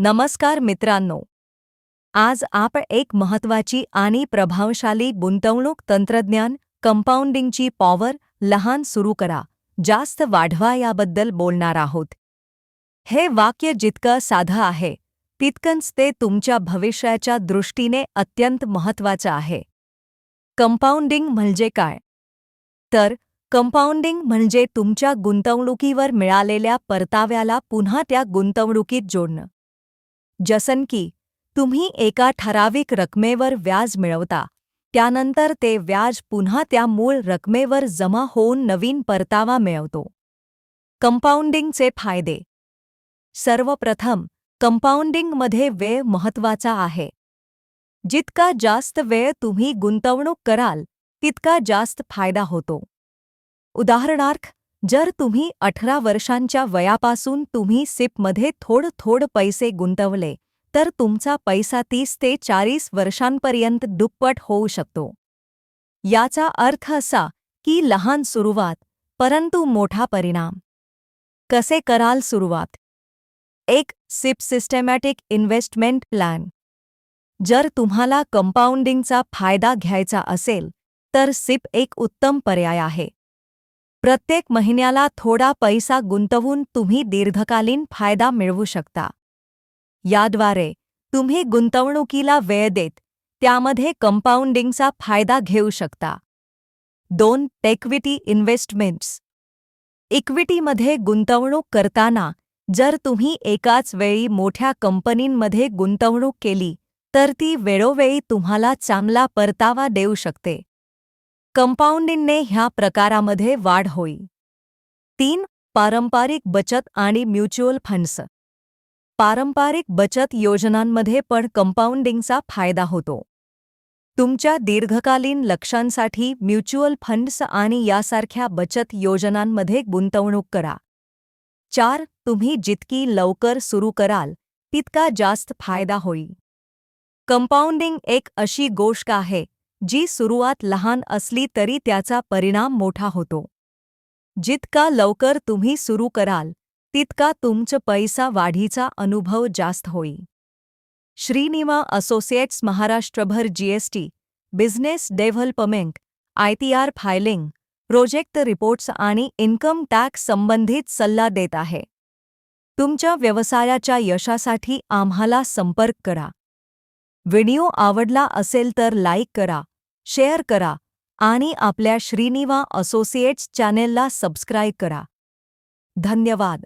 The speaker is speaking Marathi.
नमस्कार मित्रांनो. आज आपण एक महत्वाची आणि प्रभावशाली गुंतवणूक तंत्रज्ञान कंपाऊंडिंगची पॉवर लहान सुरू करा जास्त वाढवा याबद्दल बोलणार आहोत. हे वाक्य जितकं साधं आहे तितकंच ते तुमच्या भविष्याच्या दृष्टीने अत्यंत महत्वाचं आहे. कंपाऊंडिंग म्हणजे काय? तर कंपाऊंडिंग म्हणजे तुमच्या गुंतवणुकीवर मिळालेल्या परताव्याला पुन्हा त्या गुंतवणुकीत जोडणं. जसन की तुम्ही एका ठराविक रकमेवर व्याज मिळवता. त्यानंतर ते व्याज पुन्हा त्या मूळ रकमेवर जमा होऊन नवीन परतावा मिळवतो. कंपाऊंडिंगचे फायदे. सर्वप्रथम कंपाऊंडिंगमध्ये वेळ महत्त्वाचा आहे. जितका जास्त वेळ तुम्ही गुंतवणूक कराल तितका जास्त फायदा होतो. उदाहरणार्थ जर तुम्ही अठरा वर्षांच्या वयापासून तुम्ही सिपमध्ये थोड थोड पैसे गुंतवले तर तुमचा पैसा तीस ते चाळीस वर्षांपर्यंत दुप्पट होऊ शकतो. याचा अर्थ असा की लहान सुरुवात परंतु मोठा परिणाम. कसे कराल सुरुवात? एक सिप सिस्टमॅटिक इन्व्हेस्टमेंट प्लॅन. जर तुम्हाला कंपाऊंडिंगचा फायदा घ्यायचा असेल तर सिप एक उत्तम पर्याय आहे. प्रत्येक महिन्याला थोडा पैसा गुंतवून तुम्ही दीर्घकालीन फायदा मिळवू शकता. याद्वारे तुम्ही गुंतवणुकीला वेळ देत त्यामध्ये कंपाऊंडिंगचा फायदा घेऊ शकता. दोन टेक्विटी इन्व्हेस्टमेंट्स इक्विटीमध्ये गुंतवणूक करताना जर तुम्ही एकाच वेळी मोठ्या कंपनींमध्ये गुंतवणूक केली तर ती वेळोवेळी तुम्हाला चांगला परतावा देऊ शकते. कंपाऊंडिंगने ह्या प्रकारामध्ये वाढ होई. तीन पारंपरिक बचत आणि म्युच्युअल फंड्स. पारंपरिक बचत योजनांमध्ये पण कंपाऊंडिंगचा फायदा होतो. तुमच्या दीर्घकालीन लक्षांसाठी म्युच्युअल फंड्स आणि यासारख्या बचत योजनांमध्ये गुंतवणूक करा. चार तुम्ही जितकी लवकर सुरू कराल तितका जास्त फायदा होईल कंपाऊंडिंग एक अशी गोष्ट आहे जी सुरुवात लहान असली तरी त्याचा परिणाम मोठा होतो. जितका लवकर तुम्ही सुरू कराल तितका तुमचं पैसा वाढीचा अनुभव जास्त होई श्रीनिवा असोसिएट्स महाराष्ट्रभर GST business development ITR filing project reports आणि इन्कम टॅक्स संबंधित सल्ला देत आहे. तुमच्या व्यवसायाच्या यशासाठी आम्हाला संपर्क करा. व्हिडिओ आवडला असेल तर लाईक करा शेअर करा आणि आपल्या श्रीनिवा असोसिएट्स चॅनेलला सबस्क्राईब करा. धन्यवाद.